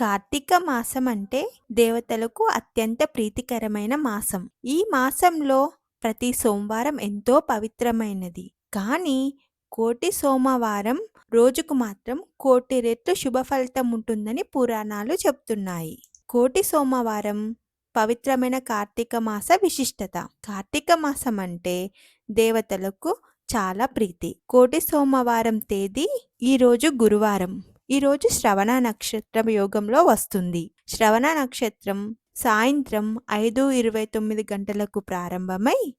కార్తీక మాసం అంటే దేవతలకు అత్యంత ప్రీతికరమైన మాసం. ఈ మాసంలో ప్రతి సోమవారం ఎంతో పవిత్రమైనది. కానీ కోటి సోమవారం రోజుకు మాత్రం కోటి రెట్లు శుభ ఫలితం ఉంటుందని పురాణాలు చెప్తున్నాయి. కోటి సోమవారం పవిత్రమైన కార్తీక మాస విశిష్టత. కార్తీక మాసం అంటే దేవతలకు చాలా ప్రీతి. కోటి సోమవారం తేదీ ఈరోజు గురువారం. ఈరోజు శ్రవణ నక్షత్రం యోగంలో వస్తుంది. శ్రవణ నక్షత్రం సాయంత్రం ఐదు ఇరవై తొమ్మిది గంటలకు ప్రారంభమై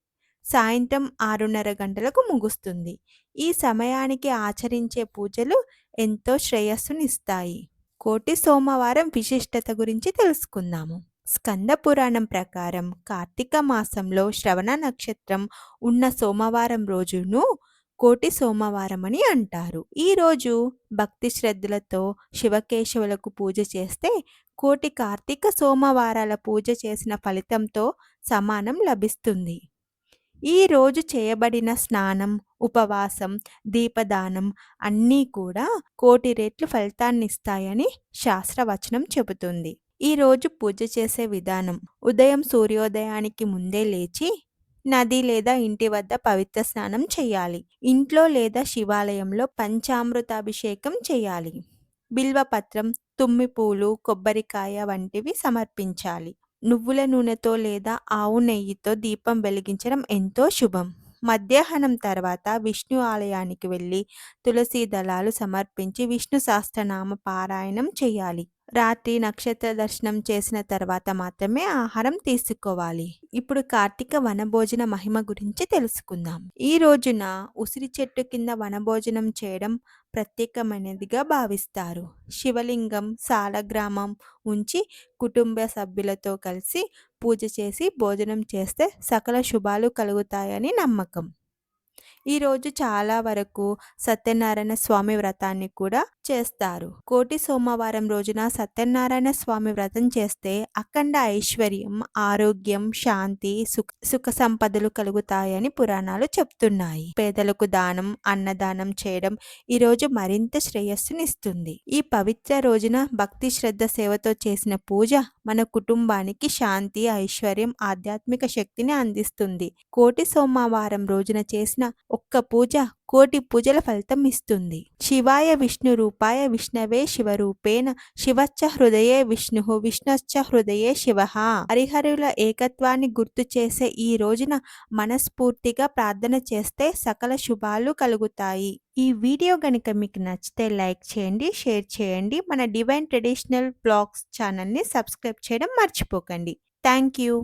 సాయంత్రం ఆరున్నర గంటలకు ముగుస్తుంది. ఈ సమయానికి ఆచరించే పూజలు ఎంతో శ్రేయస్సునిస్తాయి. కోటి సోమవారం విశిష్టత గురించి తెలుసుకుందాము. స్కంద పురాణం ప్రకారం కార్తీక మాసంలో శ్రవణ నక్షత్రం ఉన్న సోమవారం రోజును కోటి సోమవారం అని అంటారు ఈరోజు భక్తి శ్రద్ధలతో శివకేశవులకు పూజ చేస్తే కోటి కార్తీక సోమవారాల పూజ చేసిన ఫలితంతో సమానం లభిస్తుంది. ఈ రోజు చేయబడిన స్నానం ఉపవాసం దీపదానం అన్నీ కూడా కోటి రెట్లు ఫలితాన్ని ఇస్తాయని శాస్త్రవచనం చెబుతుంది. ఈ రోజు పూజ చేసే విధానం ఉదయం సూర్యోదయానికి ముందే లేచి నది లేదా ఇంటి వద్ద పవిత్ర స్నానం చేయాలి. ఇంట్లో లేదా శివాలయంలో పంచామృతాభిషేకం చేయాలి. బిల్వపత్రం తుమ్మి పూలు కొబ్బరికాయ వంటివి సమర్పించాలి. నువ్వుల నూనెతో లేదా ఆవు నెయ్యితో దీపం వెలిగించడం ఎంతో శుభం. మధ్యాహ్నం తర్వాత విష్ణు ఆలయానికి వెళ్ళి తులసి దళాలు సమర్పించి విష్ణు సహస్రనామ పారాయణం చేయాలి. రాత్రి నక్షత్ర దర్శనం చేసిన తర్వాత మాత్రమే ఆహారం తీసుకోవాలి. ఇప్పుడు కార్తీక వనభోజన మహిమ గురించి తెలుసుకుందాం. ఈ రోజున ఉసిరి చెట్టు కింద వనభోజనం చేయడం ప్రత్యేకమైనదిగా భావిస్తారు. శివలింగం సాలగ్రామం ఉంచి కుటుంబ సభ్యులతో కలిసి పూజ చేసి భోజనం చేస్తే సకల శుభాలు కలుగుతాయని నమ్మకం. ఈరోజు చాలా వరకు సత్యనారాయణ స్వామి వ్రతాన్ని కూడా చేస్తారు. కోటి సోమవారం రోజున సత్యనారాయణ స్వామి వ్రతం చేస్తే అఖండ ఐశ్వర్యం ఆరోగ్యం శాంతి సుఖ సుఖ సంపదలు కలుగుతాయని పురాణాలు చెప్తున్నాయి. పేదలకు దానం అన్నదానం చేయడం ఈరోజు మరింత శ్రేయస్సునిస్తుంది. ఈ పవిత్ర రోజున భక్తి శ్రద్ధ సేవతో చేసిన పూజ మన కుటుంబానికి శాంతి ఐశ్వర్యం ఆధ్యాత్మిక శక్తిని అందిస్తుంది. కోటి సోమవారం రోజున చేసిన ఒక్క పూజ కోటి పూజల ఫలితం ఇస్తుంది. శివాయ విష్ణు రూపాయ విష్ణవే శివరూపేణ శివచ్చ హృదయే విష్ణు విష్ణుశ్చ హృదయే శివ హరిహరుల ఏకత్వాన్ని గుర్తు చేసే ఈ రోజున మనస్ఫూర్తిగా ప్రార్థన చేస్తే సకల శుభాలు కలుగుతాయి. ఈ వీడియో కనుక మీకు నచ్చితే లైక్ చేయండి షేర్ చేయండి. మన డివైన్ ట్రెడిషనల్ బ్లాగ్స్ ఛానల్ని సబ్స్క్రైబ్ చేయడం మర్చిపోకండి. Thank you